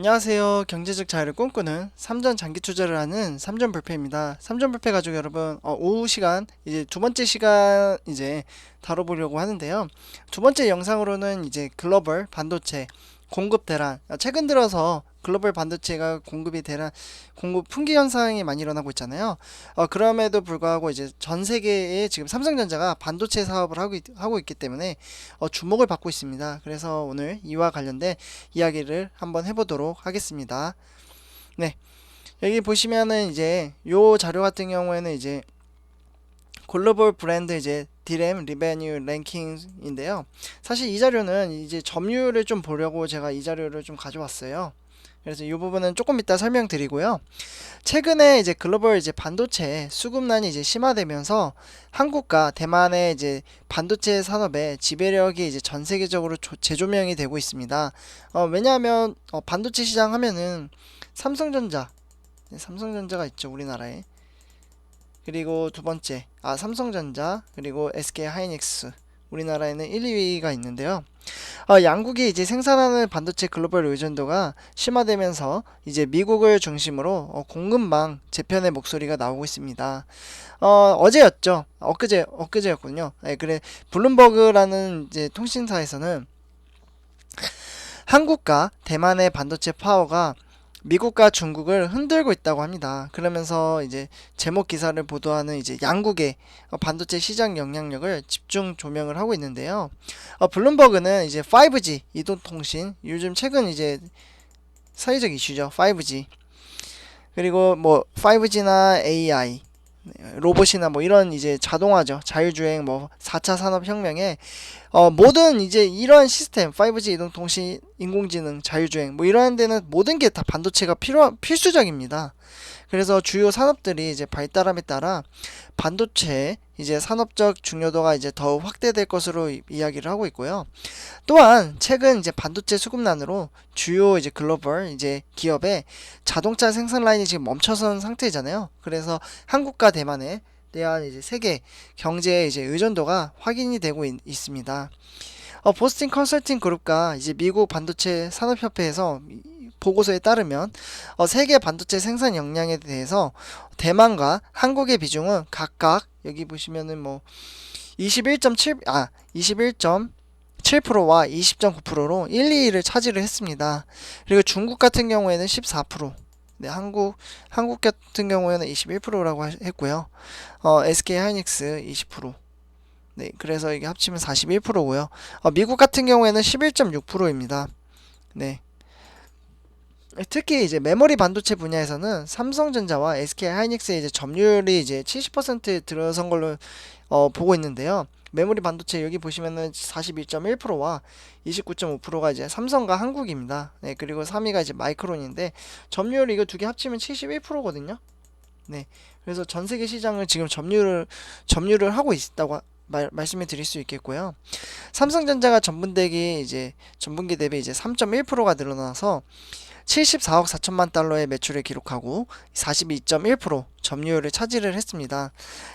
안녕하세요. 경제적 자유를 꿈꾸는 삼전 장기 투자를 하는 삼전 불패입니다. 삼전 불패 가족 여러분, 어, 오후 시간 이제 두 번째 시간 이제 다뤄보려고 하는데요. 두 번째 영상으로는 이제 글로벌 반도체 공급 대란. 아, 최근 들어서 글로벌 반도체가 공급이 대란, 공급 풍기 현상이 많이 일어나고 있잖아요. 어, 그럼에도 불구하고 이제 전 세계에 지금 삼성전자가 반도체 사업을 하고, 있, 하고 있기 때문에 어, 주목을 받고 있습니다. 그래서 오늘 이와 관련된 이야기를 한번 해보도록 하겠습니다. 네. 여기 보시면은 이제 요 자료 같은 경우에는 이제 글로벌 브랜드 이제 디램 리베뉴 랭킹인데요. 사실 이 자료는 이제 점유율을 좀 보려고 제가 이 자료를 좀 가져왔어요. 그래서 이 부분은 조금 이따 설명드리고요. 최근에 이제 글로벌 이제 반도체 수급난이 이제 심화되면서 한국과 대만의 이제 반도체 산업의 지배력이 이제 전 세계적으로 조- 재조명이 되고 있습니다. 어, 왜냐하면 어, 반도체 시장 하면은 삼성전자, 네, 삼성전자가 있죠 우리나라에. 그리고 두 번째, 아 삼성전자 그리고 SK 하이닉스 우리나라에는 1, 2위가 있는데요. 어, 양국이 이제 생산하는 반도체 글로벌 의존도가 심화되면서 이제 미국을 중심으로 어, 공급망 재편의 목소리가 나오고 있습니다. 어, 어제였죠. 엊그제 엊그제였군요. 네, 그래 블룸버그라는 이제 통신사에서는 한국과 대만의 반도체 파워가 미국과 중국을 흔들고 있다고 합니다. 그러면서 이제 제목 기사를 보도하는 이제 양국의 어, 반도체 시장 영향력을 집중 조명을 하고 있는데요. 어, 블룸버그는 이제 5G 이동통신 요즘 최근 이제 사회적 이슈죠. 5G 그리고 뭐 5G나 AI 네, 로봇이나 뭐 이런 이제 자동화죠. 자율주행 뭐 4차 산업혁명에 어 모든 이제 이런 시스템 5G 이동통신 인공지능 자율주행 뭐 이런 데는 모든 게 다 반도체가 필요 필수적입니다. 그래서 주요 산업들이 이제 발달함에 따라 반도체 이제 산업적 중요도가 이제 더 확대될 것으로 이- 이야기를 하고 있고요. 또한 최근 이제 반도체 수급난으로 주요 이제 글로벌 이제 기업의 자동차 생산 라인이 지금 멈춰선 상태잖아요. 그래서 한국과 대만에 대한 이제 세계 경제의 이제 의존도가 확인이 되고 있, 있습니다. 어, 보스틴 컨설팅 그룹과 이제 미국 반도체 산업협회에서 이- 보고서에 따르면 어, 세계 반도체 생산 역량에 대해서 대만과 한국의 비중은 각각 여기 보시면은 뭐 21.7, 아, 21.7%와 20.9%로 1, 2위를 차지를 했습니다. 그리고 중국 같은 경우에는 14%, 네, 한국, 한국 같은 경우에는 21%라고 했고요. 어, SK 하이닉스 20%. 네, 그래서 이게 합치면 41%고요. 어, 미국 같은 경우에는 11.6%입니다. 네. 특히 이제 메모리 반도체 분야에서는 삼성전자와 SK 하이닉스의 이제 점유율이 이제 70% 들어선 걸로 어, 보고 있는데요. 메모리 반도체 여기 보시면은 41.1%와 29.5%가 이제 삼성과 한국입니다. 네, 그리고 3위가 이제 마이크론인데 점유율 이거 두 개 합치면 71%거든요. 네. 그래서 전 세계 시장을 지금 점유를 점유를 하고 있다고 하- 말, 말씀을 드릴 수 있겠고요. 삼성전자가 전분대기 이제 전분기 대비 이제 3.1%가 늘어나서 74억 4천만 달러의 매출을 기록하고 42.1% 점유율을 차지를 했습니다.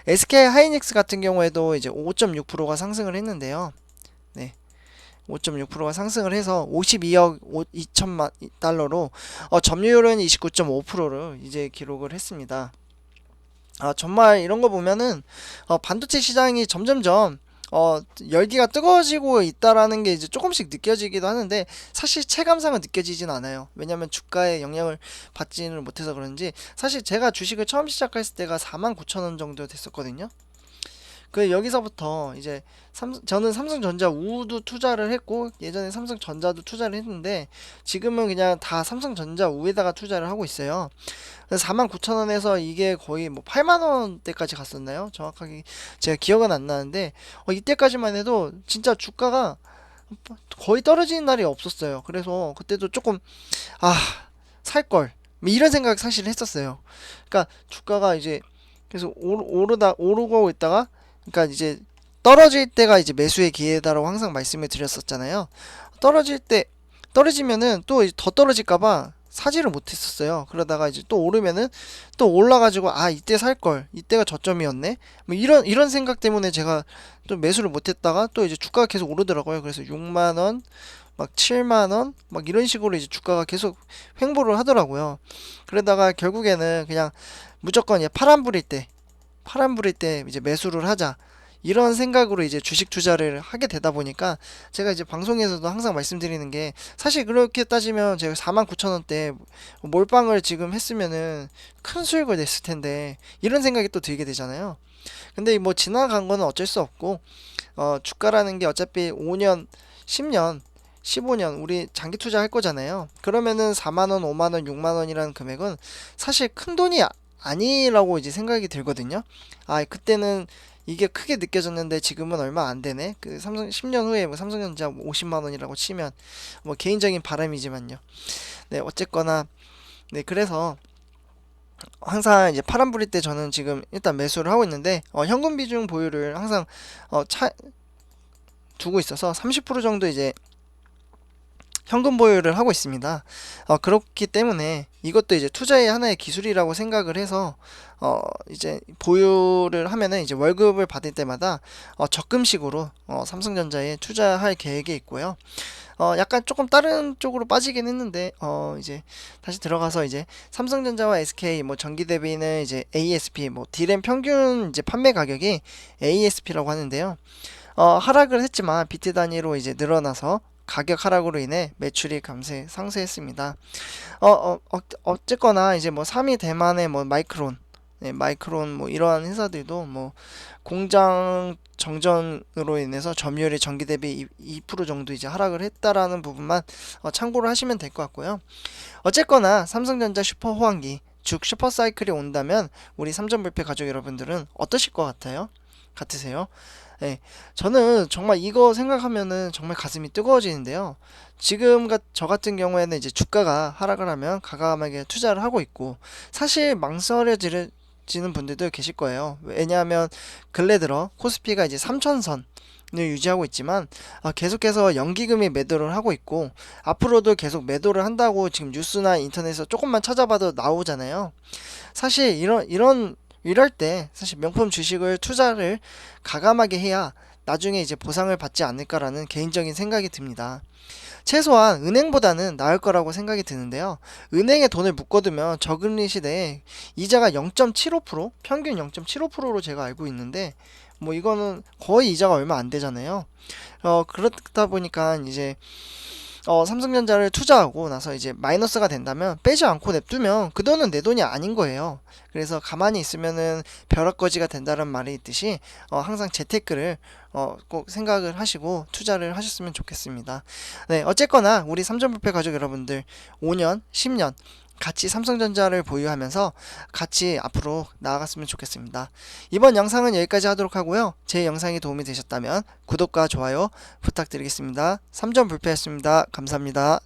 SK 하이닉스 같은 경우에도 이제 5.6%가 상승을 했는데요. 네. 5.6%가 상승을 해서 52억 2천만 달러로 어, 점유율은 29.5%를 이제 기록을 했습니다. 아, 정말 이런 거 보면은 어, 반도체 시장이 점점점 어, 열기가 뜨거워지고 있다라는 게 이제 조금씩 느껴지기도 하는데 사실 체감상은 느껴지진 않아요. 왜냐면 주가에 영향을 받지는 못해서 그런지 사실 제가 주식을 처음 시작했을 때가 49,000원 정도 됐었거든요. 그 여기서부터 이제 삼, 저는 삼성전자 우도 투자를 했고 예전에 삼성전자도 투자를 했는데 지금은 그냥 다 삼성전자 우에다가 투자를 하고 있어요. 49,000원에서 이게 거의 뭐 8만 원대까지 갔었나요? 정확하게 제가 기억은 안 나는데 어, 이때까지만 해도 진짜 주가가 거의 떨어지는 날이 없었어요. 그래서 그때도 조금 아, 살 걸. 뭐 이런 생각 사실 했었어요. 그러니까 주가가 이제 계속 오르, 오르다 오르고 있다가 그러니까 이제 떨어질 때가 이제 매수의 기회다라고 항상 말씀을 드렸었잖아요. 떨어질 때 떨어지면은 또 더 떨어질까봐 사지를 못했었어요. 그러다가 이제 또 오르면은 또 올라가지고 아 이때 살 걸, 이때가 저점이었네. 뭐 이런 이런 생각 때문에 제가 또 매수를 못했다가 또 이제 주가가 계속 오르더라고요. 그래서 6만 원, 막 7만 원, 막 이런 식으로 이제 주가가 계속 횡보를 하더라고요. 그러다가 결국에는 그냥 무조건 이제 파란 불일 때, 파란 불일 때 이제 매수를 하자. 이런 생각으로 이제 주식 투자를 하게 되다 보니까 제가 이제 방송에서도 항상 말씀드리는 게 사실 그렇게 따지면 제가 4만 9천 원대 몰빵을 지금 했으면은 큰 수익을 냈을 텐데 이런 생각이 또 들게 되잖아요. 근데 뭐 지나간 거는 어쩔 수 없고 어 주가라는 게 어차피 5년, 10년 15년 우리 장기 투자할 거잖아요. 그러면은 4만 원, 5만 원, 6만 원이라는 금액은 사실 큰 돈이 아- 아니라고 이제 생각이 들거든요. 아, 그때는 이게 크게 느껴졌는데 지금은 얼마 안 되네. 그 삼성 10년 후에 뭐 삼성전자 50만 원이라고 치면 뭐 개인적인 바람이지만요. 네, 어쨌거나 네, 그래서 항상 이제 파란불일 때 저는 지금 일단 매수를 하고 있는데 어, 현금 비중 보유를 항상 어, 차 두고 있어서 30% 정도 이제 현금 보유를 하고 있습니다. 어, 그렇기 때문에 이것도 이제 투자의 하나의 기술이라고 생각을 해서 어, 이제 보유를 하면은 이제 월급을 받을 때마다 어, 적금식으로 어, 삼성전자에 투자할 계획이 있고요. 어, 약간 조금 다른 쪽으로 빠지긴 했는데 어, 이제 다시 들어가서 이제 삼성전자와 SK 뭐 전기 대비는 이제 ASP 뭐 D램 평균 이제 판매 가격이 ASP라고 하는데요. 어, 하락을 했지만 비트 단위로 이제 늘어나서 가격 하락으로 인해 매출이 감세 상쇄했습니다. 어, 어, 어 어쨌거나 이제 뭐 3위 대만의 뭐 마이크론, 네, 마이크론 뭐 이러한 회사들도 뭐 공장 정전으로 인해서 점유율이 전기 대비 2% 정도 이제 하락을 했다라는 부분만 어, 참고를 하시면 될 것 같고요. 어쨌거나 삼성전자 슈퍼 호황기 즉 슈퍼 사이클이 온다면 우리 삼전불패 가족 여러분들은 어떠실 것 같아요? 같으세요? 네, 저는 정말 이거 생각하면은 정말 가슴이 뜨거워지는데요. 지금 가, 저 같은 경우에는 이제 주가가 하락을 하면 가감하게 투자를 하고 있고 사실 망설여지는 분들도 계실 거예요. 왜냐하면 근래 들어 코스피가 이제 3천선 을 유지하고 있지만 아, 계속해서 연기금이 매도를 하고 있고 앞으로도 계속 매도를 한다고 지금 뉴스나 인터넷에서 조금만 찾아봐도 나오잖아요. 사실 이런 이런 이럴 때 사실 명품 주식을 투자를 가감하게 해야 나중에 이제 보상을 받지 않을까라는 개인적인 생각이 듭니다. 최소한 은행보다는 나을 거라고 생각이 드는데요. 은행에 돈을 묶어두면 저금리 시대에 이자가 0.75% 평균 0.75%로 제가 알고 있는데 뭐 이거는 거의 이자가 얼마 안 되잖아요. 어 그렇다 보니까 이제 어, 삼성전자를 투자하고 나서 이제 마이너스가 된다면 빼지 않고 냅두면 그 돈은 내 돈이 아닌 거예요. 그래서 가만히 있으면은 벼락거지가 된다는 말이 있듯이 어, 항상 재테크를 어, 꼭 생각을 하시고 투자를 하셨으면 좋겠습니다. 네, 어쨌거나 우리 삼전불패 가족 여러분들 5년, 10년 같이 삼성전자를 보유하면서 같이 앞으로 나아갔으면 좋겠습니다. 이번 영상은 여기까지 하도록 하고요. 제 영상이 도움이 되셨다면 구독과 좋아요 부탁드리겠습니다. 삼전불패였습니다. 감사합니다.